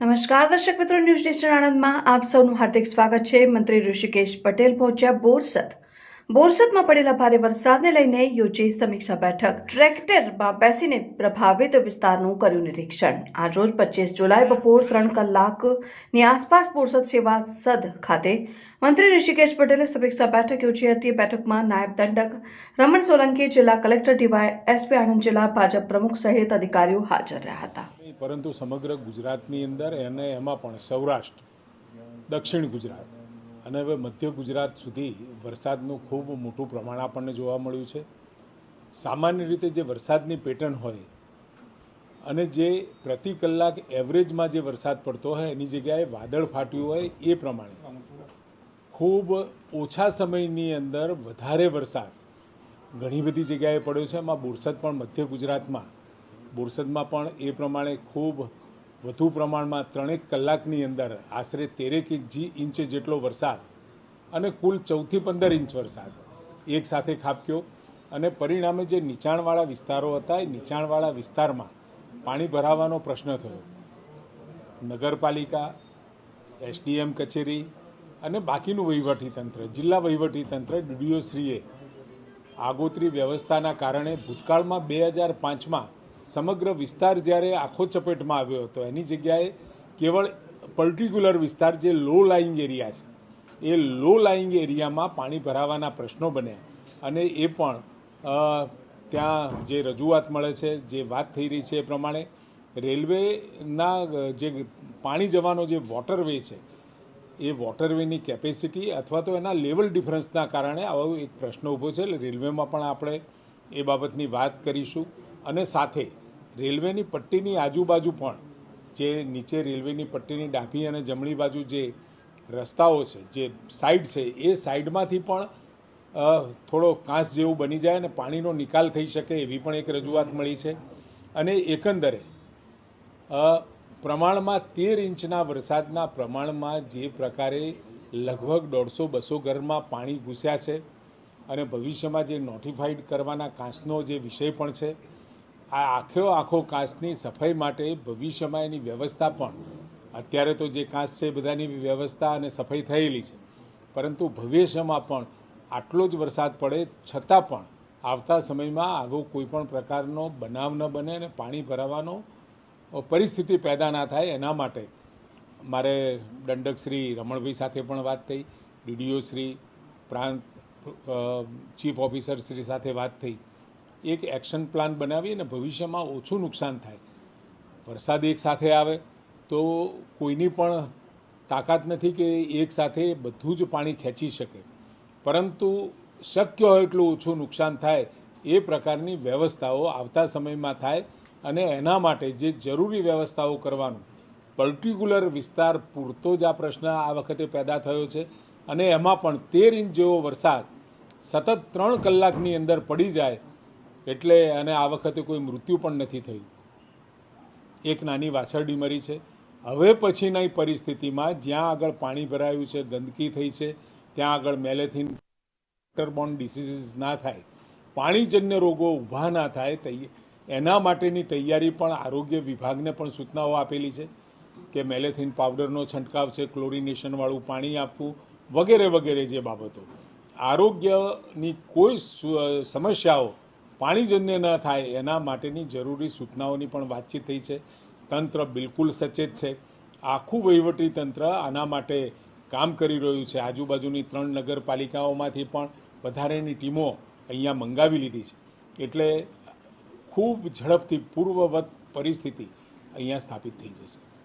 નમસ્કાર, દર્શક મિત્રો, ન્યૂઝ નેશન આણંદમાં આપ સૌનું હાર્દિક સ્વાગત છે. મંત્રી ઋષિકેશ પટેલ પહોંચ્યા બોરસદ. બોરસદમાં પડેલા ભારે વરસાદને લઈને યોજી સમીક્ષા બેઠક. ટ્રેક્ટરમાં બેસીને પ્રભાવિત વિસ્તારનું કર્યું નિરીક્ષણ. આજરોજ પચીસ જુલાઈ બપોર ત્રણ કલાકની આસપાસ બોરસદ સેવા સદ ખાતે મંત્રી ઋષિકેશ પટેલે સમીક્ષા બેઠક યોજી હતી. બેઠકમાં નાયબ દંડક રમણ સોલંકી, જિલ્લા કલેક્ટર ડીવાય એસપી આણંદ, જિલ્લા ભાજપ પ્રમુખ સહિત અધિકારીઓ હાજર રહ્યા હતા. પરંતુ સમગ્ર ગુજરાતની અંદર અને એમાં પણ સૌરાષ્ટ્ર, દક્ષિણ ગુજરાત અને હવે મધ્ય ગુજરાત સુધી વરસાદનું ખૂબ મોટું પ્રમાણ આપણને જોવા મળ્યું છે. સામાન્ય રીતે જે વરસાદની પેટર્ન હોય અને જે પ્રતિ કલાક એવરેજમાં જે વરસાદ પડતો હોય, એની જગ્યાએ વાદળ ફાટ્યું હોય, એ પ્રમાણે ખૂબ ઓછા સમયની અંદર વધારે વરસાદ ઘણી બધી જગ્યાએ પડ્યો છે. એમાં બોરસદ પણ મધ્ય ગુજરાતમાં, બોરસદમાં પણ એ પ્રમાણે ખૂબ વધુ પ્રમાણમાં ત્રણેક કલાકની અંદર આશરે તેરેક ઇંચી ઇંચ જેટલો વરસાદ અને કુલ ચૌદથી પંદર ઇંચ વરસાદ એક સાથે ખાબક્યો અને પરિણામે જે નીચાણવાળા વિસ્તારો હતા એ નીચાણવાળા વિસ્તારમાં પાણી ભરાવાનો પ્રશ્ન થયો. નગરપાલિકા, એસડીએમ કચેરી અને બાકીનું વહીવટીતંત્ર જિલ્લા વહીવટીતંત્ર ડીડીઓશ્રીએ આગોતરી વ્યવસ્થાના કારણે ભૂતકાળમાં બે હજાર પાંચમાં સમગ્ર વિસ્તાર જ્યારે આખો ચપેટમાં આવ્યો હતો, એની જગ્યાએ કેવળ પર્ટિક્યુલર વિસ્તાર જે લો લાઇંગ એરિયા છે, એ લો લાઇંગ એરિયામાં પાણી ભરાવાના પ્રશ્નો બન્યા. અને એ પણ ત્યાં જે રજૂઆત મળે છે, જે વાત થઈ રહી છે એ પ્રમાણે, રેલવેના જે પાણી જવાનો જે વોટરવે છે, એ વોટરવેની કેપેસિટી અથવા તો એના લેવલ ડિફરન્સના કારણે આવો એક પ્રશ્ન ઊભો છે. એટલે રેલવેમાં પણ આપણે એ બાબતની વાત કરીશું. અને સાથે રેલવેની પટ્ટીની આજુબાજુ પણ જે નીચે રેલવેની પટ્ટીની ડાબી અને જમણી બાજુ જે રસ્તાઓ છે, જે સાઈડ છે, એ સાઈડમાંથી પણ થોડો કાંસ જેવું બની જાય અને પાણીનો નિકાલ થઈ શકે એવી પણ એક રજૂઆત મળી છે. અને એકંદરે પ્રમાણમાં તેર ઇંચના વરસાદના પ્રમાણમાં જે પ્રકારે લગભગ દોઢસો બસો ઘરમાં પાણી ઘૂસ્યા છે અને ભવિષ્યમાં જે નોટિફાઈડ કરવાના કાંસનો જે વિષય પણ છે આ આખો આખો કાંસની સફાઈ માટે ભવિષ્યમાં એની વ્યવસ્થા પણ, અત્યારે તો જે કાંસ છે બધાની વ્યવસ્થા અને સફાઈ થયેલી છે. પરંતુ ભવિષ્યમાં પણ આટલો જ વરસાદ પડે છતાં પણ આવતા સમયમાં આવો કોઈ પણ પ્રકારનો બનાવ ન બને અને પાણી ભરાવાનો પરિસ્થિતિ પેદા ના થાય એના માટે મારે દંડક શ્રી રમણભાઈ સાથે પણ વાત થઈ, ડીડીઓ શ્રી પ્રાંત ચીફ ઓફિસર શ્રી સાથે વાત થઈ. એક એક્શન પ્લાન બનાવી અને ભવિષ્યમાં ઓછું નુકસાન થાય. વરસાદ એક સાથે આવે તો કોઈની પણ તાકાત નથી કે એક સાથે બધું જ પાણી ખેંચી શકે. પરંતુ શક્ય હોય એટલું ઓછું નુકસાન થાય એ પ્રકારની વ્યવસ્થાઓ આવતા સમયમાં થાય અને એના માટે જે જરૂરી વ્યવસ્થાઓ કરવાનું. પર્ટિક્યુલર વિસ્તાર પૂરતો જ આ પ્રશ્ન આ વખતે પેદા થયો છે અને એમાં પણ તેર ઇંચ જેવો વરસાદ સતત ત્રણ કલાકની અંદર પડી જાય એટલે અને આ વખતે કોઈ મૃત્યુ પણ નથી થયું એક નાની વાછરડી મરી છે. હવે પછીની પરિસ્થિતિમાં જ્યાં આગળ પાણી ભરાયું છે, ગંદકી થઈ છે, ત્યાં આગળ મેલેથીન વોટરબોર્ન ડિસીઝીસ ના થાય, પાણીજન્ય રોગો ઊભા ના થાય એના માટેની તૈયારી પણ આરોગ્ય વિભાગને પણ સૂચનાઓ આપેલી છે કે મેલેથીન પાવડરનો છંટકાવ છે, ક્લોરિનેશનવાળું પાણી આપવું વગેરે વગેરે જે બાબતો. આરોગ્યની કોઈ સમસ્યાઓ પાણીજન્ય ન થાય એના માટેની જરૂરી સૂચનાઓની પણ વાતચીત થઈ છે. તંત્ર બિલકુલ સચેત છે. આખું વહીવટી તંત્ર આના માટે કામ કરી રહ્યું છે. આજુબાજુની ત્રણ નગરપાલિકાઓમાંથી પણ વધારેની ટીમો અહીંયા મંગાવી લીધી છે. એટલે ખૂબ ઝડપથી પૂર્વવત પરિસ્થિતિ અહીંયા સ્થાપિત થઈ જશે.